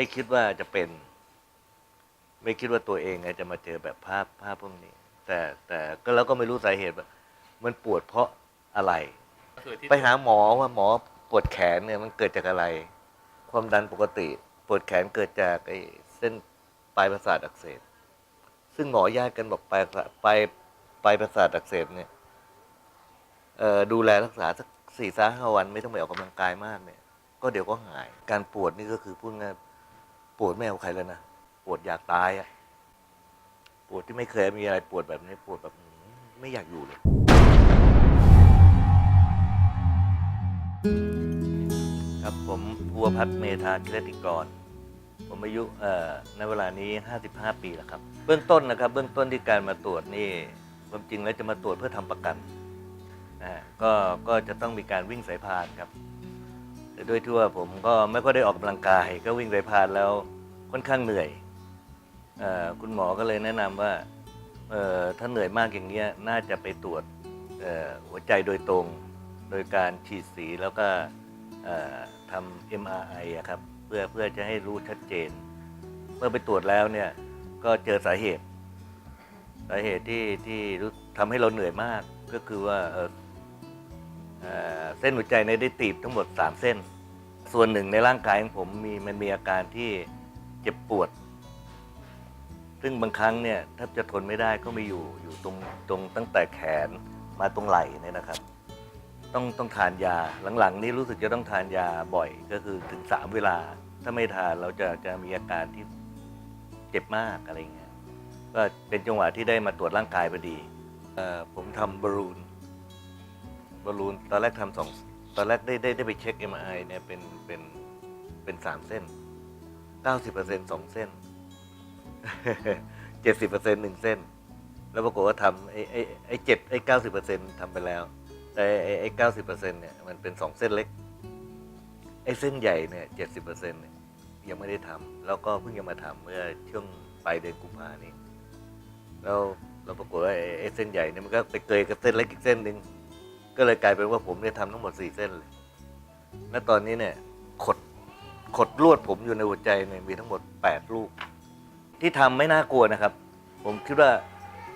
ไม่คิดว่าจะเป็น ไม่คิดว่าตัวเองจะมาเจอแบบภาพภาพพวกนี้ แต่แต่ก็แล้วก็ไม่รู้สาเหตุว่า มันปวดเพราะอะไร ก็คือที่ไปหาหมอว่าหมอปวดแขนเนี่ยมันเกิดจากอะไร ความดันปกติ ปวดแขนเกิดจากไอ้เส้นปลายประสาทอักเสบซึ่งหมอญาติกันบอกปลายประสาปลายปลายประสาทอักเสบเนี่ยเอ่อดูแลรักษาสักสี่สาห้าวันไม่ต้องไปออกกำลังกายมากเนี่ย ก็เดี๋ยวก็หาย การปวดนี่ก็คือพูดง่าย ปวดไม่เอาใครแล้วนะปวดอยากตายอะปวดที่ไม่เคยมีอะไรปวดแบบนี้ปวดแบบไม่อยากอยู่เลย ครับผมภูวพัฒน์เมธากิรติกร ผมอายุเอ่อในเวลานี้ 55 ปีแล้วครับ เบื้องต้นนะครับ เบื้องต้นที่การมาตรวจนี่ความจริงแล้วจะมาตรวจเพื่อทำประกันนะฮะก็ก็จะต้องมีการวิ่งสายพานครับ แต่ด้วยที่ว่าผมก็ไม่ค่อยได้ออกกำลังกาย ก็วิ่งสายพานแล้วค่อนข้างเหนื่อยเออคุณหมอก็เลยแนะนำว่าเอ่อถ้าเหนื่อยมากอย่างเงี้ยน่าจะไปตรวจเอ่อหัวใจโดยตรง โดยการฉีดสีแล้วก็เอ่อทำ MRI อะครับเพื่อเพื่อจะให้รู้ชัดเจน เมื่อไปตรวจแล้วเนี่ยก็เจอสาเหตุ สาเหตุที่ที่รู้ทำให้เราเหนื่อยมากก็คือว่าเอ่อ เส้นหัวใจในได้ตีบทั้งหมด 3 เส้น ส่วนหนึ่งในร่างกายของผมมีมันมีอาการที่เจ็บปวด ซึ่งบางครั้งเนี่ยถ้าจะทนไม่ได้ก็มีอยู่อยู่ตรงตรงตั้งแต่แขนมาตรงไหล่เนี่ยนะครับ ต้องต้องทานยาหลังๆ นี้รู้สึกจะต้องทานยาบ่อยก็คือถึงสามเวลา ถ้าไม่ทานเราจะจะมีอาการที่เจ็บมากอะไรเงี้ยก็เป็นจังหวะที่ได้มาตรวจร่างกายพอดีออผมทำบอลลูน บอลลูนตอนแรกทำสองตอนแรกได้ได้ได้ไปเช็ค MRI เนี่ยเป็นเป็นเป็นสามเส้นเก้าสิบเปอร์เซ็นต์สองเส้นเจ็ดสิบเปอร์เซ็นต์หนึ่งเส้น แล้วปรากฏว่าทำไอ้ไอ้ไอ้เจ็ดไอ้เก้าสิบเปอร์เซ็นต์ทำไปแล้ว แต่ไอ้ไอ้เก้าสิบเปอร์เซ็นต์เนี่ยมันเป็นสองเส้นเล็ก ไอ้เส้นใหญ่เนี่ยเจ็ดสิบเปอร์เซ็นต์เนี่ยยังไม่ได้ทำแล้วก็เพิ่งจะมาทำเมื่อช่วงปลายเดือนกุมภานี้แล้วเราปรากฏว่าไอ้ไอ้เส้นใหญ่เนี่ยมันก็ไปเกยกับเส้นเล็กอีกเส้นหนึ่ง ก็เลยกลายเป็นว่าผมเนี่ยทำทั้งหมดสี่เส้นเลยและตอนนี้เนี่ยขดขดลวดผมอยู่ในหัวใจเนี่ยมีทั้งหมดแปดลูก ที่ทำไม่น่ากลัวนะครับ ผมคิดว่า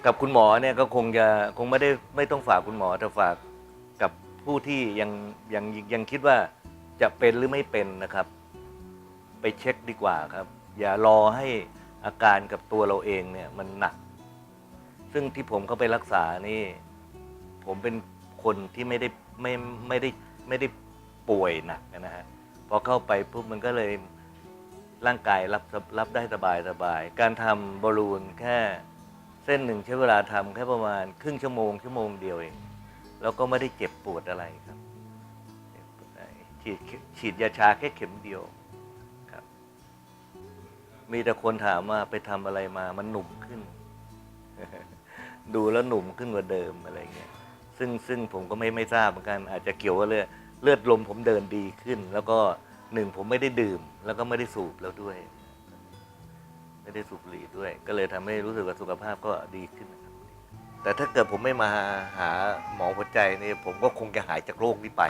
กับคุณหมอเนี่ยก็คงจะคงไม่ได้ไม่ต้องฝากคุณหมอแต่ฝากกับผู้ที่ยังยังยังคิดว่าจะเป็นหรือไม่เป็นนะครับ ไปเช็คดีกว่าครับ อย่ารอให้อาการกับตัวเราเองเนี่ยมันหนัก ซึ่งที่ผมเข้าไปรักษานี่ ผมเป็น คนที่ไม่ได้ไม่ไม่ได้ไม่ได้ป่วยหนักนะฮะพอเข้าไปปุ๊บมันก็เลยร่างกายรับรับได้สบายสบาย การทำบอลลูนแค่เส้นหนึ่งใช้เวลาทำแค่ประมาณครึ่งชั่วโมงชั่วโมงเดียวเอง แล้วก็ไม่ได้เจ็บปวดอะไรครับฉีดฉีดยาชาแค่เข็มเดียวครับ มีแต่คนถามว่าไปทำอะไรมามันหนุ่มขึ้น ดูแล้วหนุ่มขึ้นกว่าเดิมอะไรเงี้ย ซึ่งซึ่งผมก็ไม่ไม่ทราบเหมือนกันอาจจะเกี่ยวกับเลือดเลือดลมผมเดินดีขึ้น แล้วก็หนึ่งผมไม่ได้ดื่ม แล้วก็ไม่ได้สูบแล้วด้วย ไม่ได้สูบบุหรี่ด้วย ก็เลยทำให้รู้สึกว่าสุขภาพก็ดีขึ้นนะครับแต่ถ้าเกิดผมไม่มาหาหมอหัวใจนี่ผมก็คงจะหายจากโรคนี้ไป